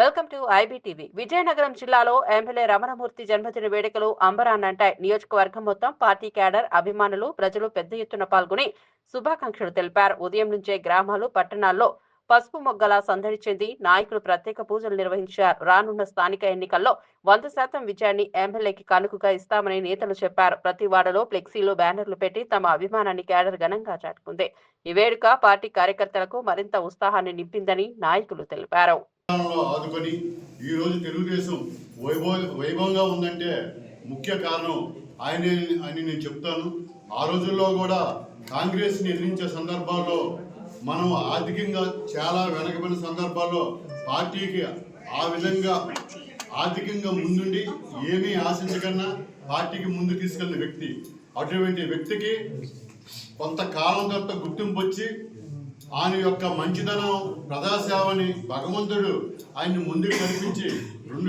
Welcome to IBTV. Vizianagaram జిల్లాలో MLA Ramanamurthy జన్మదిన వేడుకలు అంబరాన్నంటాయి. నియోజకవర్గం మొత్తం పార్టీ క్యాడర్ అభిమానులు ప్రజలు పెద్ద ఎత్తున పాల్గొని శుభాకాంక్షలు తెలిపారు. ఉదయం నుంచే గ్రామాలు పట్టణాల్లో పసుపు మొగ్గల సందడి చెంది నాయకులు ప్రత్యేక పూజలు నిర్వహించారు. రానున్న స్థానిక ఎన్నికల్లో వంద శాతం విజయాన్ని ఎమ్మెల్యేకి కానుకగా ఇస్తామని నేతలు చెప్పారు. ప్రతి వాడలో ఫ్లెక్సీలు బ్యానర్లు పెట్టి తమ అభిమానాన్ని క్యాడర్ ఘనంగా చాటుకుంది. ఈ వేడుక పార్టీ కార్యకర్తలకు మరింత ఉత్సాహాన్ని నింపిందని నాయకులు తెలిపారు. ఆదుకొని ఆదుకొని ఈరోజు తెలుగుదేశం వైభవ వైభవంగా ఉందంటే ముఖ్య కారణం ఆయనే అని నేను చెప్తాను. ఆ రోజుల్లో కూడా కాంగ్రెస్ని ఎదిరించే సందర్భాల్లో మనం ఆర్థికంగా చాలా వెనకబడిన సందర్భాల్లో పార్టీకి ఆ విధంగా ఆర్థికంగా ముందుండి ఏమీ ఆశించకన్నా పార్టీకి ముందు తీసుకెళ్ళిన వ్యక్తి. అటువంటి వ్యక్తికి కొంతకాలం తర్వాత గుర్తింపు వచ్చి ఆయన యొక్క మంచితనం ప్రజాసేవని భగవంతుడు ఆయన్ని ముందుకు కనిపించి రెండు